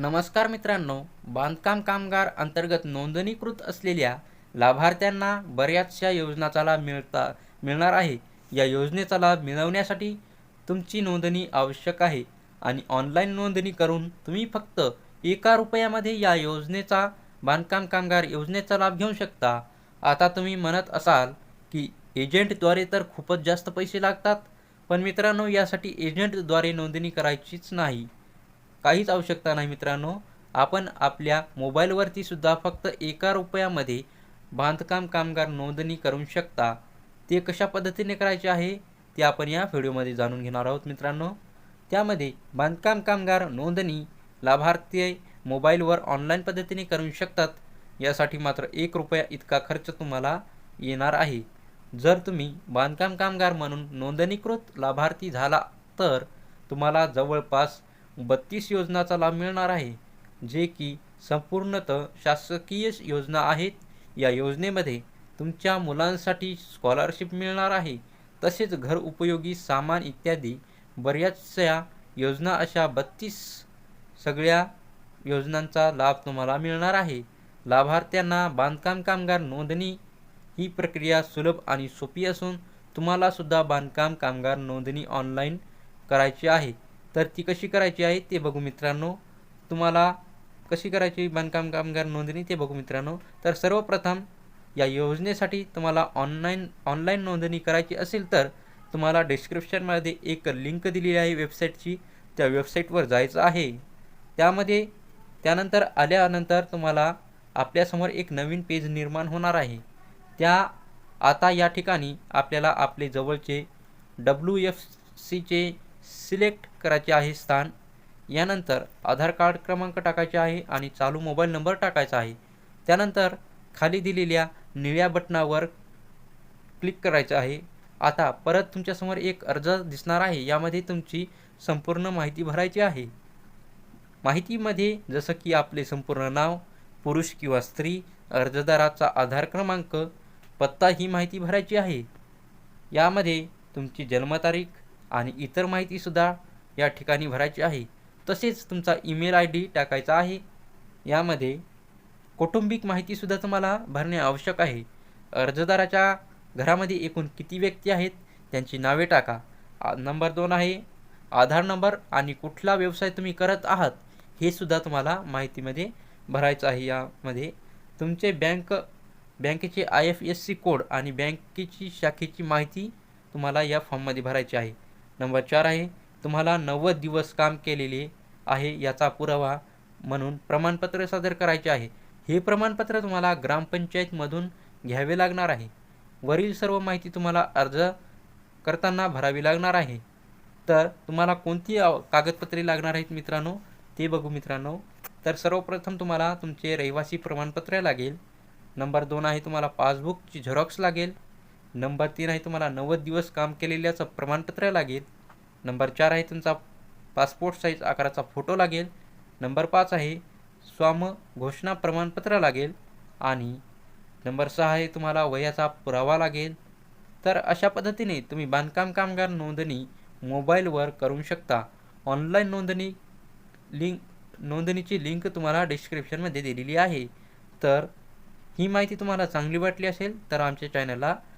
नमस्कार मित्रांनो बांधकाम कामगार अंतर्गत नोंदणीकृत असलेल्या लाभार्थ्यांना बऱ्याचशा योजनाचा लाभ मिळता मिळणार आहे. या योजनेचा लाभ मिळवण्यासाठी तुमची नोंदणी आवश्यक आहे आणि ऑनलाईन नोंदणी करून तुम्ही फक्त एका रुपयामध्ये या योजनेचा बांधकाम कामगार योजनेचा लाभ घेऊ शकता. आता तुम्ही म्हणत असाल की एजंटद्वारे तर खूपच जास्त पैसे लागतात पण मित्रांनो यासाठी एजंटद्वारे नोंदणी करायचीच नाही. काहीच आवश्यकता नाही मित्रांनो. आपण आपल्या मोबाईलवरती सुद्धा फक्त एका रुपयामध्ये बांधकाम कामगार नोंदणी करू शकता. ते कशा पद्धतीने करायचे आहे ते आपण या व्हिडिओमध्ये जाणून घेणार आहोत मित्रांनो. त्यामध्ये बांधकाम कामगार नोंदणी लाभार्थी मोबाईलवर ऑनलाईन पद्धतीने करू शकतात. यासाठी मात्र एक रुपया इतका खर्च तुम्हाला येणार आहे. जर तुम्ही बांधकाम कामगार म्हणून नोंदणीकृत लाभार्थी झाला तर तुम्हाला जवळपास बत्तीस योजनाचा लाभ मिळणार आहे जे की संपूर्णतः शासकीय योजना आहेत. या योजनेमध्ये तुमच्या मुलांसाठी स्कॉलरशिप मिळणार आहे. तसेच घर उपयोगी सामान इत्यादी बऱ्याचशा योजना अशा बत्तीस सगळ्या योजनांचा लाभ तुम्हाला मिळणार आहे. लाभार्थ्यांना बांधकाम कामगार नोंदणी ही प्रक्रिया सुलभ आणि सोपी असून तुम्हालासुद्धा बांधकाम कामगार नोंदणी ऑनलाईन करायची आहे. तर ती कशी करायची आहे ते बघू मित्रांनो. तुम्हाला कशी करायची बांधकाम कामगार नोंदणी ते बघू मित्रांनो. तर सर्वप्रथम या योजनेसाठी तुम्हाला ऑनलाईन ऑनलाईन नोंदणी करायची असेल तर तुम्हाला डिस्क्रिप्शनमध्ये एक लिंक दिलेली आहे वेबसाईटची त्या वेबसाईटवर जायचं आहे. त्यामध्ये त्यानंतर आल्यानंतर तुम्हाला आपल्यासमोर एक नवीन पेज निर्माण होणार आहे. त्या आता या ठिकाणी आपल्याला आपले जवळचे डब्ल्यू एफ सीचे सिलेक्ट करायचे आहे स्थान. यानंतर आधार कार्ड क्रमांक टाकायचे आहे आणि चालू मोबाईल नंबर टाकायचा आहे. त्यानंतर खाली दिलेल्या निळ्या बटनावर क्लिक करायचं आहे. आता परत तुमच्यासमोर एक अर्ज दिसणार आहे. यामध्ये तुमची संपूर्ण माहिती भरायची आहे. माहितीमध्ये जसं की आपले संपूर्ण नाव पुरुष किंवा स्त्री अर्जदाराचा आधार क्रमांक पत्ता ही माहिती भरायची आहे. यामध्ये तुमची जन्मतारीख आणि इतर माहितीसुद्धा या ठिकाणी भरायची आहे. तसेच तुमचा ईमेल आय डी टाकायचा आहे. यामध्ये कौटुंबिक माहितीसुद्धा तुम्हाला भरणे आवश्यक आहे. अर्जदाराच्या घरामध्ये एकूण किती व्यक्ती आहेत त्यांची नावे टाका. नंबर दोन आहे आधार नंबर आणि कुठला व्यवसाय तुम्ही करत आहात हे सुद्धा तुम्हाला माहितीमध्ये भरायचं आहे. यामध्ये तुमचे बँक बँकेचे I F S C code आणि बँकेची शाखेची माहिती तुम्हाला या फॉर्ममध्ये भरायची आहे. नंबर चार आहे तुम्हाला नव्वद दिवस काम केलेले आहे याचा पुरावा म्हणून प्रमाणपत्र सादर करायचे आहे. हे प्रमाणपत्र तुम्हाला ग्रामपंचायतमधून घ्यावे लागणार आहे. वरील सर्व माहिती तुम्हाला अर्ज करताना भरावी लागणार आहे. तर तुम्हाला कोणती कागदपत्रे लागणार आहेत मित्रांनो ते बघू मित्रांनो. तर सर्वप्रथम तुम्हाला तुमचे रहिवासी प्रमाणपत्र लागेल. नंबर दोन आहे तुम्हाला पासबुकची झेरॉक्स लागेल. नंबर तीन आहे तुम्हाला नव्वद दिवस काम केलेल्याचं प्रमाणपत्र लागेल. नंबर चार आहे तुमचा पासपोर्ट साईज आकाराचा फोटो लागेल. नंबर पाच आहे स्वाम घोषणा प्रमाणपत्र लागेल. आणि नंबर सहा आहे तुम्हाला वयाचा पुरावा लागेल. तर अशा पद्धतीने तुम्ही बांधकाम कामगार नोंदणी मोबाईलवर करू शकता. ऑनलाईन नोंदणी लिंक नोंदणीची लिंक तुम्हाला डिस्क्रिप्शनमध्ये दिलेली आहे. तर ही माहिती तुम्हाला चांगली वाटली असेल तर आमच्या चॅनलला